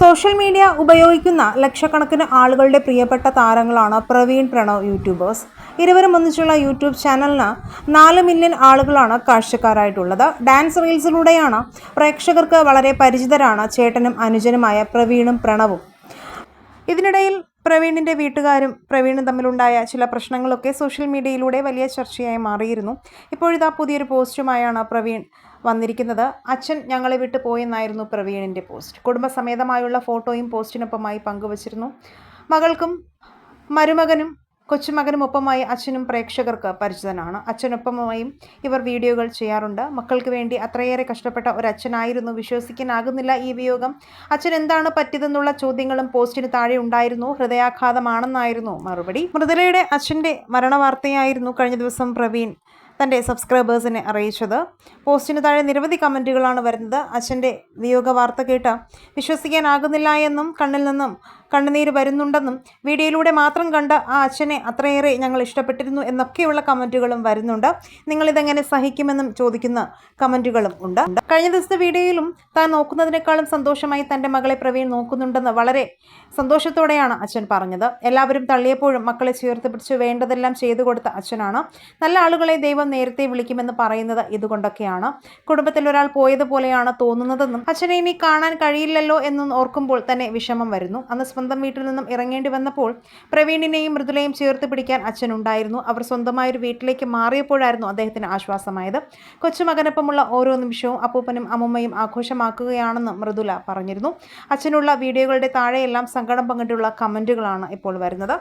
Social media ഉപയോഗിക്കുന്ന ലക്ഷക്കണക്കിന് ആളുകളുടെ പ്രിയപ്പെട്ട താരങ്ങളാണ് പ്രവീൺ പ്രണവ് യൂട്യൂബേഴ്സ്. ഇരുവരും ഒന്നിച്ചുള്ള യൂട്യൂബ് ചാനലിന് നാല് മില്യൺ ആളുകളാണ് കാഴ്ചക്കാരായിട്ടുള്ളത്. ഡാൻസ് റീൽസിലൂടെയാണ് പ്രേക്ഷകർക്ക് വളരെ പരിചിതരാണ് ചേട്ടനും അനുജനുമായ പ്രവീണും പ്രണവും. ഇതിനിടയിൽ പ്രവീണിന്റെ വീട്ടുകാരും പ്രവീണും തമ്മിലുണ്ടായ ചില പ്രശ്നങ്ങളൊക്കെ സോഷ്യൽ മീഡിയയിലൂടെ വലിയ ചർച്ചയായി മാറിയിരുന്നു. ഇപ്പോഴിതാ പുതിയൊരു പോസ്റ്റുമായാണ് പ്രവീൺ വന്നിരിക്കുന്നത്. അച്ഛൻ ഞങ്ങളെ വിട്ടു പോയെന്നായിരുന്നു പ്രവീണിന്റെ പോസ്റ്റ്. കുടുംബസമേതമായുള്ള ഫോട്ടോയും പോസ്റ്റിനൊപ്പമായി പങ്കുവച്ചിരുന്നു. മകൾക്കും മരുമകനും കൊച്ചുമകനും ഒപ്പമായി അച്ഛനും പ്രേക്ഷകർക്ക് പരിചിതനാണ്. അച്ഛനൊപ്പമായും ഇവർ വീഡിയോകൾ ചെയ്യാറുണ്ട്. മക്കൾക്ക് വേണ്ടി അത്രയേറെ കഷ്ടപ്പെട്ട ഒരു അച്ഛനായിരുന്നു വിശ്വസിക്കാനാകുന്നില്ല ഈ വിയോഗം. അച്ഛൻ എന്താണ് പറ്റിയതെന്നുള്ള ചോദ്യങ്ങളും പോസ്റ്റിന് താഴെ ഉണ്ടായിരുന്നു. ഹൃദയാഘാതമാണെന്നായിരുന്നു മറുപടി. മൃദുലയുടെ അച്ഛന്റെ മരണവാർത്തയായിരുന്നു കഴിഞ്ഞ ദിവസം പ്രവീൺ തന്റെ സബ്സ്ക്രൈബേഴ്സിനെ അറിയിച്ചത്. പോസ്റ്റിന് താഴെ നിരവധി കമന്റുകളാണ് വരുന്നത്. അച്ഛന്റെ വിയോഗ വാർത്ത കേട്ട് വിശ്വസിക്കാനാകുന്നില്ല എന്നും കണ്ണിൽ നിന്നും കണ്ണുനീര് വരുന്നുണ്ടെന്നും വീഡിയോയിലൂടെ മാത്രം കണ്ട ആ അച്ഛനെ അത്രയേറെ ഞങ്ങൾ ഇഷ്ടപ്പെട്ടിരുന്നു എന്നൊക്കെയുള്ള കമന്റുകളും വരുന്നുണ്ട്. നിങ്ങളിതെങ്ങനെ സഹിക്കുമെന്നും ചോദിക്കുന്ന കമന്റുകളും ഉണ്ട്. കഴിഞ്ഞ ദിവസത്തെ വീഡിയോയിലും താൻ നോക്കുന്നതിനേക്കാളും സന്തോഷമായി തന്റെ മകളെ പ്രവീൺ നോക്കുന്നുണ്ടെന്ന് വളരെ സന്തോഷത്തോടെയാണ് അച്ഛൻ പറഞ്ഞത്. എല്ലാവരും തള്ളിയപ്പോഴും മക്കളെ ചേർത്ത് പിടിച്ച് വേണ്ടതെല്ലാം ചെയ്തു കൊടുത്ത അച്ഛനാണ്. നല്ല ആളുകളെ ദൈവം നേരത്തെ വിളിക്കുമെന്ന് പറയുന്നത് ഇതുകൊണ്ടൊക്കെയാണ്. കുടുംബത്തിൽ ഒരാൾ പോയതുപോലെയാണ് തോന്നുന്നതെന്നും അച്ഛനെ ഇനി കാണാൻ കഴിയില്ലല്ലോ എന്നും ഓർക്കുമ്പോൾ തന്നെ വിഷമം വരുന്നു. അന്ന് സ്വന്തം വീട്ടിൽ നിന്നും ഇറങ്ങേണ്ടി വന്നപ്പോൾ പ്രവീണിനെയും മൃദുലയും ചേർത്ത് പിടിക്കാൻ അച്ഛനുണ്ടായിരുന്നു അവർ സ്വന്തമായ ഒരു വീട്ടിലേക്ക് മാറിയപ്പോഴായിരുന്നു അദ്ദേഹത്തിന് ആശ്വാസമായത്. കൊച്ചുമകനൊപ്പമുള്ള ഓരോ നിമിഷവും അപ്പൂപ്പനും അമ്മുമ്മയും ആഘോഷമാക്കുകയാണെന്ന് മൃദുല പറഞ്ഞിരുന്നു. അച്ഛനുള്ള വീഡിയോകളുടെ താഴെയെല്ലാം സങ്കടം പങ്കിട്ടുള്ള കമന്റുകളാണ് ഇപ്പോൾ വരുന്നത്.